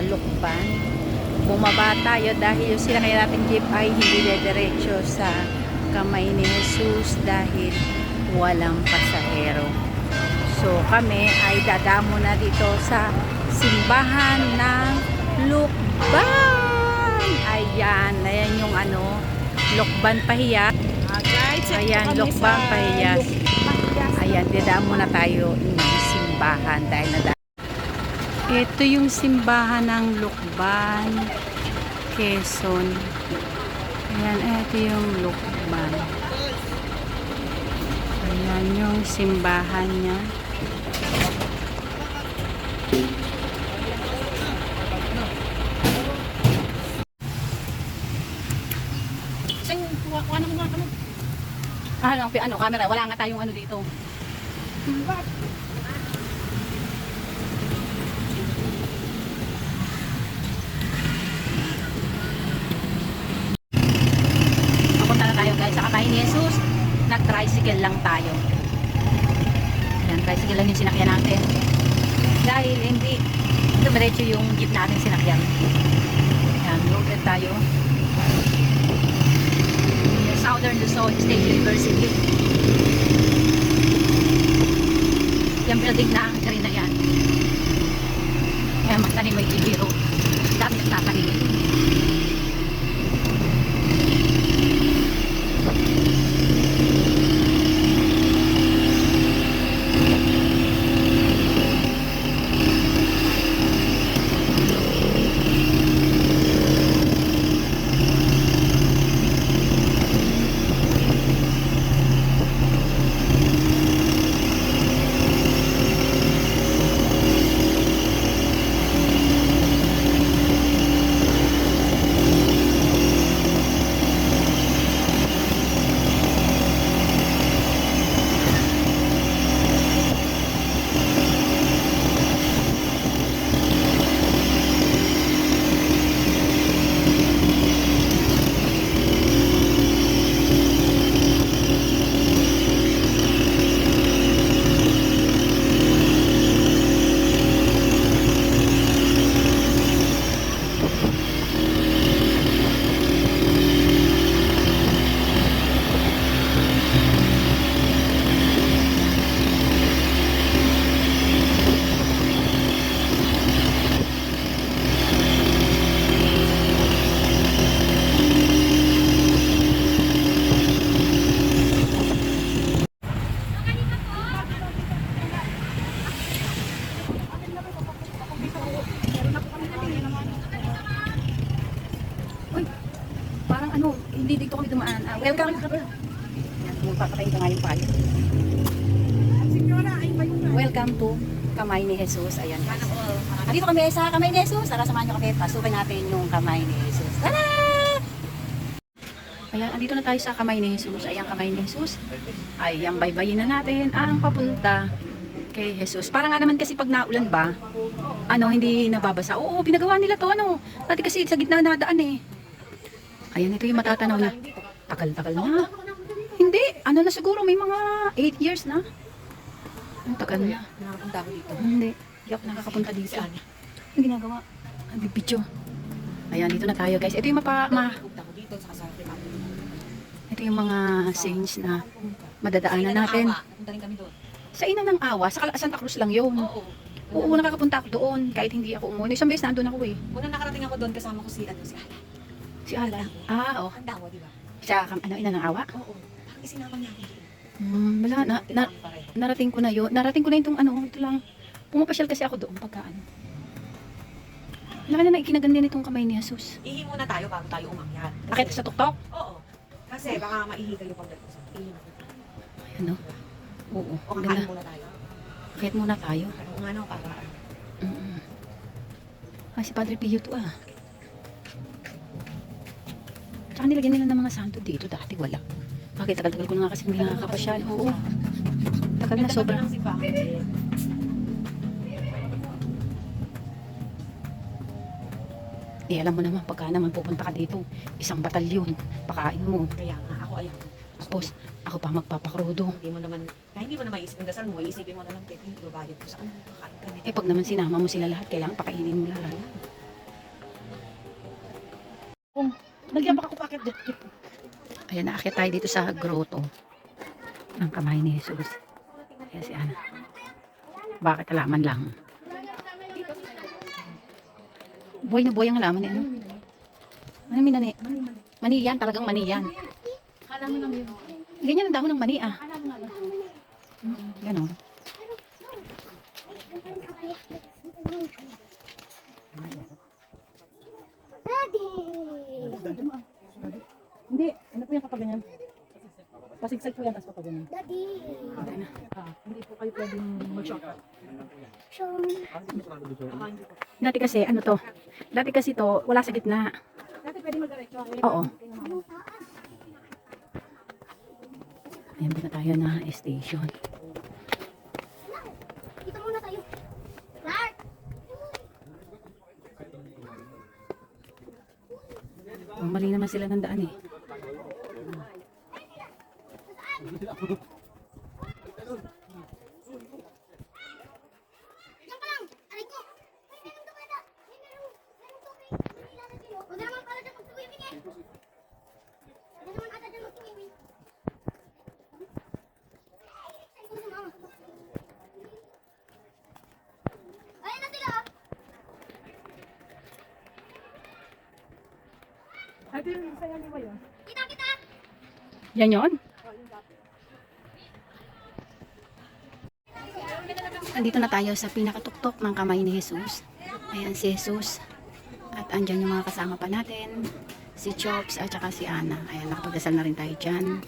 guys, nandito tayo sa Lukban. Bumaba tayo dahil yung sinakay natin jeep ay hindi dediretso sa kamay ni Jesus dahil walang pasahero. So kami ay dadamo na dito sa simbahan ng Lukban. Ayan, ayan yung ano, Lukban Pahiya. Ah, guys, ito Ayan, sa Pahiyas. Ayan, dadamo na tayo ng simbahan dahil na Ito yung simbahan ng Lukban, Quezon. Ayan, ito yung Lukban. Ayan yung simbahan niya. Sing, kuha, kuha na mo nga ano. Ah, ano, ano, camera, wala nga tayong ano dito. Papunta na tayo guys sa kamay ni Jesus. Nag-tricycle lang tayo. Yung sinakyan natin. Dahil hindi dumiretso yung jeep natin sinakyan. Yan, loaded tayo. Southern Luzon State University. Yung building na rin na yan. Kaya magtanim GB road. Dami nagtatanim. Uy, parang ano, hindi dito kami magpapakain ka nga yung payo. Welcome to Kamay ni Jesus. Ayan. Nandito kami sa Kamay ni Jesus. Tara, samahan nyo kami. Pasukin natin yung Kamay ni Jesus. Tara! Ayan, andito na tayo sa Kamay ni Jesus. Ayan, Kamay ni Jesus. Ayan, baybayin na natin ang papunta kay Jesus. Para nga naman kasi pag naulan ba, ano, hindi nababasa. Oo, pinagawa nila to, ano. Dati kasi sa gitna nadaan eh. Ayan, ito yung matatanaw na. Tagal-tagal na. Hindi, ano na siguro, may mga 8 years na. Ang tagal na. Nakapunta ako dito. Hindi, hindi ako nakakapunta dito. Ang ginagawa? Ang video. Ayan, dito na tayo guys. Ito yung mapa, ma, ito yung mga scenes na madadaanan natin. Sa Ina ng Awa, sa Santa Cruz lang yun. Oo. Oo, nakakapunta ako doon kahit hindi ako umuwi. Isang beses nandun ako eh. Una nakarating ako doon kasama ko si ano si Ala. Si Alan. Ah, oh. Ang dawa, di ba? Kam- ano, Ina ng Awa? Oo. Parang isinama niya ako. Hmm, wala. Na, na, narating ko na yun. Narating ko na itong ano, ito lang. Pumapasyal kasi ako doon pagka ano. Laki na na ikinaganyan itong kamay ni Jesus. Ihi muna tayo bago tayo umakyat. Akit sa tuktok? Oo. Kasi baka maihi kayo pag ihi muna. Ano? Oo. O kakain muna tayo. Akit muna tayo. Ano nga no, para Mm-mm. Ay, si Padre Pio to ah. Tsaka nilagyan nila ng mga santo dito. Dati wala. Bakit? Tagal-tagal ko na nga kasi hindi nakakapasyal. Oo. Tagal na sobrang. Pao. Eh, alam mo naman, pagka naman pupunta ka dito, isang batalyon, pakain mo. Kaya nga, ako alam. Tapos, ako pa magpapakrudo. Hindi mo naman, Kaya hindi mo na maisip yung dasal mo, isipin mo na lang, Tete, babayad ko sa kakain ka nito. Eh pag naman sinama mo sila lahat, kailangan pakainin mo lahat. Ayan, naakyat tayo dito sa grotto ng kamay ni Jesus. Ayan si Ana. Bakit alaman lang? Buhay na buhay ang alaman niya. Ano? Ano minani? Mani yan, talagang mani yan. Ganyan ang dahon ng mani ah. Ganon. Hindi, ano po yung kapag ganyan? Pasigsag po yan, tapos kapag ganyan. Daddy, Ah, hindi po kayo pwedeng mag-shortcut. hindi po. Dati kasi, ano to? Dati kasi to, wala sa gitna. Dati pwede mag-diretso. Oo. Ayan pa na tayo na station. Dito muna tayo. Clark! Mali naman sila ng daan eh. Diyan ka lang! Aray ko! May merong dumada! May merong, merong tubig! May lalagay mo. Huwag na naman pala dyan mag-swimming eh! Huwag na naman ata dyan mag-swimming. Ay, ko si mama. Ayun na sila oh! Ito yung sa yan, di ba yun? Kita, kita! Yan yon. Andito na tayo sa pinakatuktok ng kamay ni Jesus. Ayan si Jesus. At andyan yung mga kasama pa natin. Si Chops at saka si Ana. Ayan, nakapagdasal na rin tayo dyan.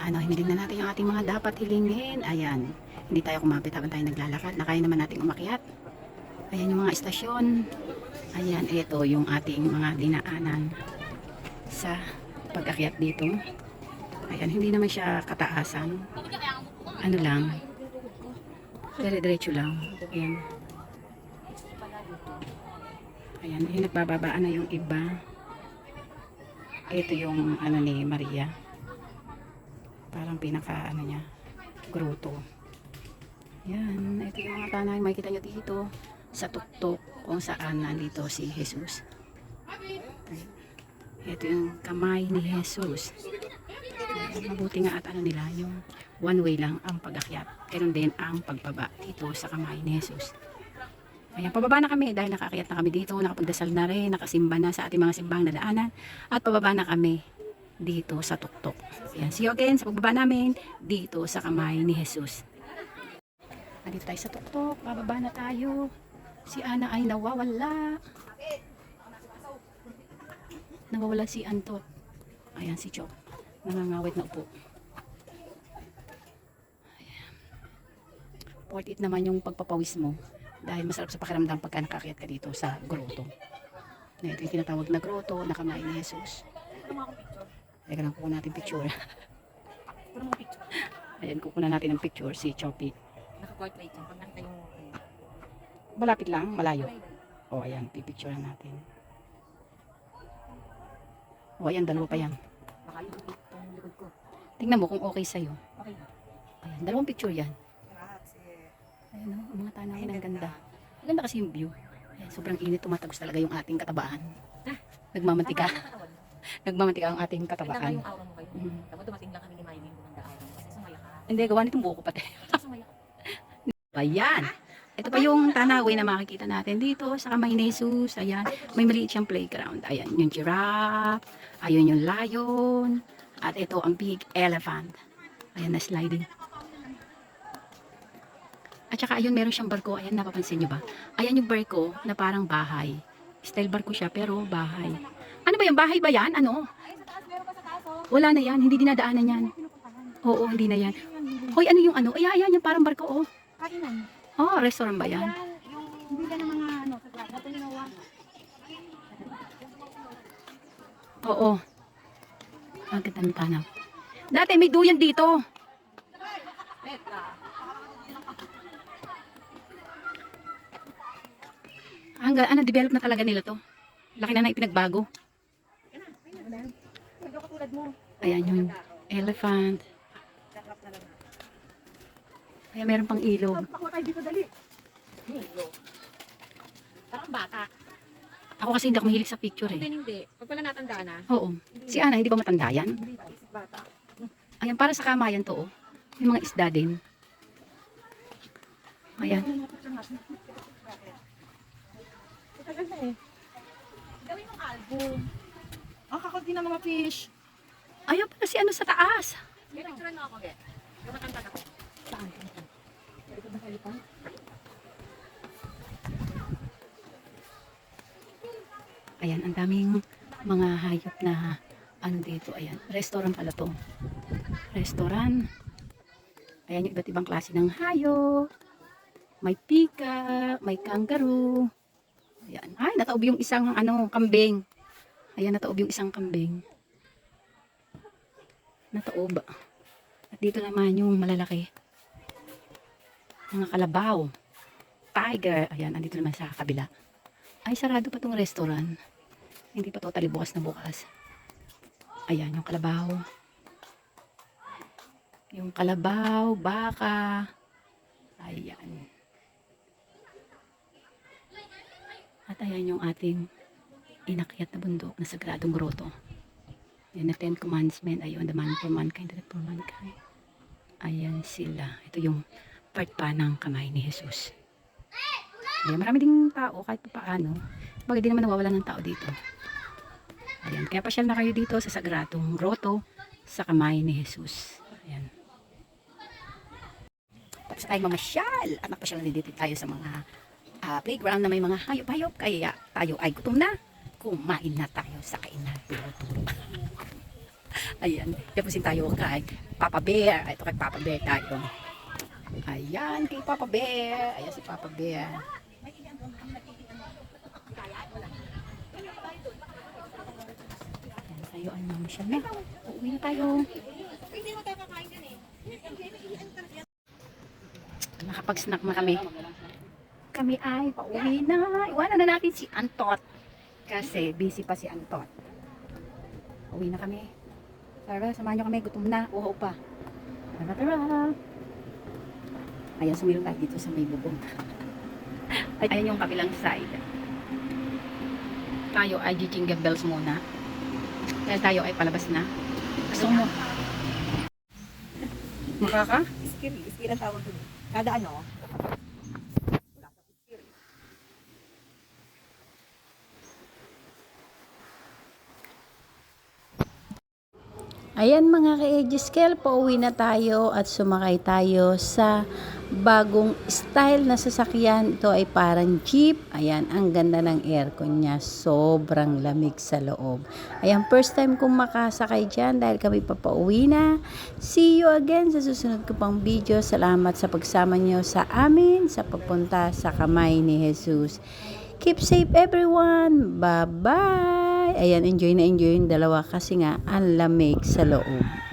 Ano, hiniling na natin yung ating mga dapat hilingin. Ayan, hindi tayo kumapit habang tayo naglalakad. Nakaya naman natin umakyat. Ayan yung mga estasyon. Ayan, ito yung ating mga dinaanan sa pag-akyat dito. Ayan, hindi naman siya kataasan. Ano lang. Dire-diretso lang. Ayan. Ayan, eh, nagbababaan na yung iba. Ito yung ano ni Maria. Parang pinaka ano niya, grotto. Yan, ito yung mga tanay makikita nyo dito sa tuktok kung saan nandito si Jesus. Ayan. Ito yung kamay ni Jesus. Mabuti nga at ano nila, yung one way lang ang pag-akyat. Ganun din ang pagbaba dito sa kamay ni Jesus. Ayan, pababa na kami dahil nakaakyat na kami dito, nakapagdasal na rin, nakasimba na sa ating mga simbang na daanan, at pababa na kami dito sa tuktok. Ayan, see you again sa pagbaba namin dito sa kamay ni Jesus. Nandito tayo sa tuktok, pababa na tayo. Si Ana ay nawawala. Nawawala si Antot. Ayan si Chok. Nangangawit na upo. Ayan. 48 naman yung pagpapawis mo. Dahil masarap sa pakiramdam pagka nakakyat ka dito sa grotto. Na ito yung tinatawag na grotto na kamay ni Jesus. Teka lang, kukuha natin picture. Ayan, kukuha natin ng picture si Choppy. Naka-portrait yan. Pag nakita yung... Malapit lang, malayo. O, ayan, pipicturean natin. O, ayan, dalawa pa yan. Baka yung itong likod ko. Tingnan mo kung okay sa'yo. Okay. Ayan, dalawang picture yan. Ayan o, ang mga tanawin ang ganda. Ang ganda kasi yung view. Ayan, sobrang init, tumatagos talaga yung ating katabaan. Nagmamantika. Nagmamantika ang ating katabaan. yung aura mo kayo. Mhm. Tapos dumating lang kami ni Maymay gumanda araw. Kasi sumaya ka. Hindi, gawa nitong buko pati. Sumaya ka. Ayan. Ito pa yung tanawin na makikita natin dito sa kamay ni. Ayan. May maliit siyang playground. Ayan, yung giraffe. Ayun yung lion. At ito ang big elephant. Ayan na sliding. At saka ayun, meron siyang barko. Ayan, napapansin nyo ba? Ayan yung barko na parang bahay. Style barko siya, pero bahay. Ano ba yung bahay ba yan? Ano? Wala na yan. Hindi dinadaanan yan. Oo, hindi na yan. Hoy, ano yung ano? Ay, ayan, yung parang barko, oh. Kainan. Oh, restaurant ba yan? Ano. Oo. Ang ganda ng tanaw. Dati may duyan dito. Hanggang ano, develop na talaga nila to. Laki na na ipinagbago. Ayan yung elephant. Kaya meron pang ilog. Tayo dito, dali. Hilo. Parang bata. Ako kasi hindi ako mahilig sa picture eh. Hindi, hindi. Pag pala natandaan na. Oo. Si Ana, hindi ba matanda yan? Hindi bata. Ayan, para sa kamayan to, oh. May mga isda din. Ayan. Tagal na eh. Gawin mong album. Ang kakot din ng mga fish. Ayaw pala si ano sa taas. May picture na ako, Ge. Yung matanda ako. Saan? Ito ba kayo pa? Ayan, ang daming mga hayop na ano dito. Ayan, restaurant pala to. Restaurant. Ayan yung iba't ibang klase ng hayop. May pika, may kangaroo. Ayan. Ay, nataob yung isang ano, kambing. Ayan, nataob yung isang kambing. Nataob. At dito naman yung malalaki. Mga kalabaw. Tiger. Ayan, andito naman sa kabila. Ay, sarado pa tong restaurant. Hindi pa totally bukas na bukas. Ayan, yung kalabaw. Yung kalabaw, baka. Ayan. At ayan yung ating inakyat na bundok na sagradong grotto. Yan na Ten Commandments. Ayun, the man for mankind, the for mankind. Ayan sila. Ito yung part pa ng kamay ni Jesus. Ayan, marami ding tao kahit pa paano. Bagay di naman nawawala ng tao dito. Ayan, kaya pasyal na kayo dito sa Sagradong Grotto sa kamay ni Jesus. Ayan. Tapos tayo mamasyal at magpasyal na dito tayo sa mga ah, playground na may mga hayop-hayop. Kaya tayo ay gutom na. Kumain na tayo sa kainan. Ayan, tapusin tayo kay Papa Bear. Ito kay Papa Bear tayo. Ayan, kay Papa Bear. Ayan si Papa Bear. Ayan, tayo ay mamasyal na. Uuwi na tayo. Nakapag-snack na kami. Kami ay pauwi na. Iwanan na natin si Antot. Kasi busy pa si Antot. Uwi na kami. Tara, samahan nyo kami. Gutom na. Uhaw pa. Tara, tara. Ayan, sumilo tayo dito sa may bubong. Ay, ayan yung kabilang side. Tayo ay jingle bells muna. Dahil tayo ay palabas na. Gusto mo? Makaka? Skill. Skill ang tawag doon. Kada ano, Ayan mga ka-Aegiskel, pauwi na tayo at sumakay tayo sa bagong style na sasakyan. Ito ay parang jeep. Ayan, ang ganda ng aircon niya. Sobrang lamig sa loob. Ayan, first time kong makasakay dyan dahil kami papauwi na. See you again sa susunod ko pang video. Salamat sa pagsama nyo sa amin sa pagpunta sa kamay ni Jesus. Keep safe everyone. Bye-bye. Ayan, enjoy na enjoy yung dalawa kasi nga ang lamig sa loob.